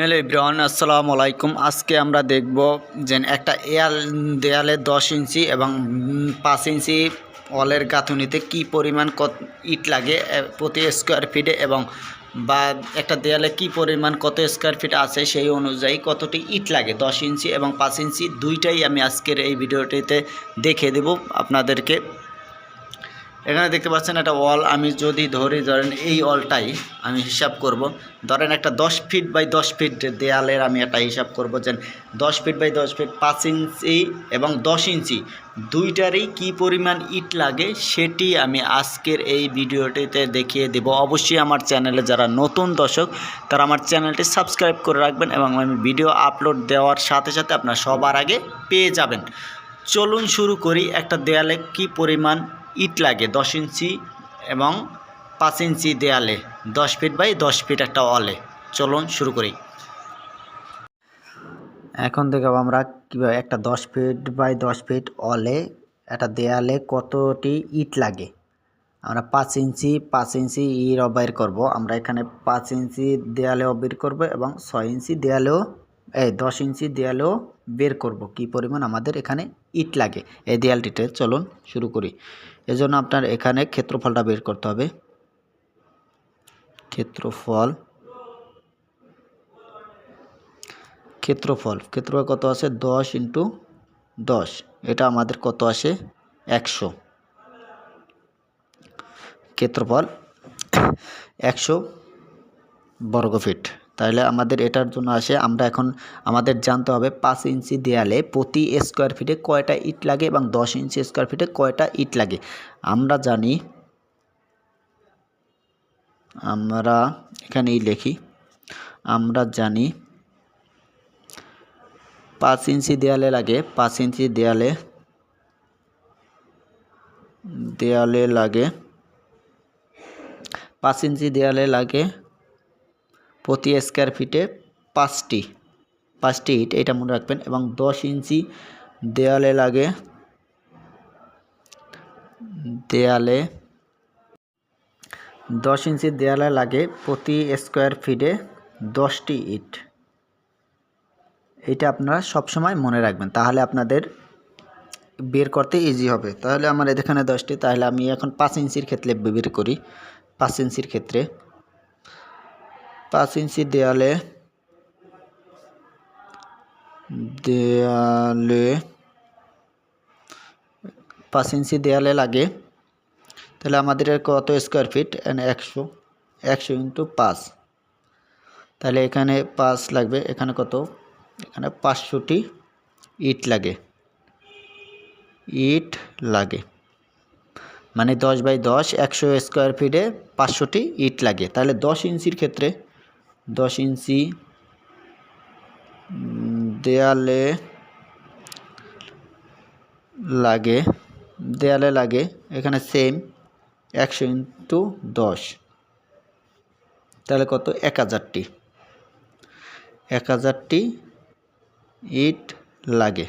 Hello ইব্রাহন আসসালামু আলাইকুম। আজকে আমরা দেখব যে একটা এয়াল, দেয়ালে দশ ইঞ্চি এবং পাঁচ ইঞ্চি অলের গাঁথুনিতে কি পরিমাণ কত ইট লাগে প্রতি স্কোয়ার ফিটে এবং বা একটা দেয়ালে কি পরিমাণ কত স্কোয়ার ফিট আছে সেই অনুযায়ী কতটি ইট লাগে, দশ ইঞ্চি এবং পাঁচ ইঞ্চি দুইটাই আমি আজকের এই ভিডিওটিতে দেখে দেব আপনাদেরকে। এখানে দেখতে পাচ্ছেন একটা ওয়াল। আমি যদি ধরি, ধরেন এই ওয়ালটাই আমি হিসাব করব। ধরেন একটা দশ ফিট বাই দশ ফিট দেয়ালের আমি একটা হিসাব করব যে দশ ফিট বাই দশ ফিট পাঁচ ইঞ্চি এবং দশ ইঞ্চি। দুইটারই কি পরিমাণ ইট লাগে সেটি আমি আজকের এই ভিডিওটিতে দেখিয়ে দেব। অবশ্যই আমার চ্যানেলে যারা নতুন দর্শক, তারা আমার চ্যানেলটি সাবস্ক্রাইব করে রাখবেন এবং আমি ভিডিও আপলোড দেওয়ার সাথে সাথে আপনারা সবার আগে পেয়ে যাবেন। চলুন শুরু করি একটা দেয়ালে কি পরিমাণ ইট লাগে, দশ ইঞ্চি এবং পাঁচ ইঞ্চি দেয়ালে, দশ ফিট বাই দশ ফিট একটা ওয়ালে। চলুন শুরু করি। এখন দেখাবো আমরা কীভাবে একটা দশ ফিট বাই দশ ফিট অলে একটা দেয়ালে কতটি ইট লাগে। আমরা পাঁচ ইঞ্চি পাঁচ ইঞ্চি ইট বের করব। আমরা এখানে পাঁচ ইঞ্চি দেয়ালেও বের করব এবং ছয় ইঞ্চি দেয়ালেও এই দশ ইঞ্চি দেয়ালেও বের করব কি পরিমাণ আমাদের এখানে ইট লাগে। এই দেয়ালটিতে চলুন শুরু করি। এজন্য আপনার এখানে ক্ষেত্রফলটা বের করতে হবে। ক্ষেত্রফল ক্ষেত্রফল ক্ষেত্রফল কত আছে? দশ ইন্টু দশ। এটা আমাদের কত আসে? একশো। ক্ষেত্রফল একশো বর্গফিট তাহলে আমাদের এটার জন্য আসে, আমরা এখন আমাদের জানতে হবে পাঁচ ইঞ্চি দেয়ালে প্রতি স্কোয়ার ফিটে কয়টা ইট লাগে এবং দশ ইঞ্চি স্কোয়ার ফিটে কয়টা ইট লাগে। আমরা জানি, আমরা এখানেই লিখি, আমরা জানি পাঁচ ইঞ্চি দেয়ালে লাগে, পাঁচ ইঞ্চি দেয়ালে দেয়ালে লাগে, পাঁচ ইঞ্চি দেয়ালে লাগে প্রতি স্কোয়ার ফিটে পাঁচটি পাঁচটি ইট, এটা মনে রাখবেন, এবং দশ ইঞ্চি দেয়ালে লাগে, দেয়ালে, দশ ইঞ্চি দেয়ালে লাগে প্রতি স্কোয়ার ফিটে দশটি ইট। এটা আপনারা সবসময় মনে রাখবেন, তাহলে আপনাদের বের করতে ইজি হবে। তাহলে আমার এখানে দশটি, তাহলে আমি এখন পাঁচ ইঞ্চির ক্ষেত্রে বের করি, পাঁচ ইঞ্চির ক্ষেত্রে। পাঁচ ইঞ্চি দেয়ালে দেয়ালে, পাঁচ ইঞ্চি দেয়ালে লাগে। তাহলে আমাদের কত স্কোয়ার ফিট একশো একশো ইন্টু পাঁচ। তাহলে এখানে পাঁচ লাগবে, এখানে কত? এখানে পাঁচশোটি ইট লাগে। ইট লাগে। মানে দশ বাই দশ, একশো স্কোয়ার ফিটে পাঁচশোটি ইট লাগে। তাহলে দশ ইঞ্চির ক্ষেত্রে দশ ইঞ্চি। দেয়ালে লাগে দেয়ালে লাগে। এখানে সেম একশো ইন্টু দশ। তাহলে কত? এক হাজারটি। এক হাজারটি ইট লাগে।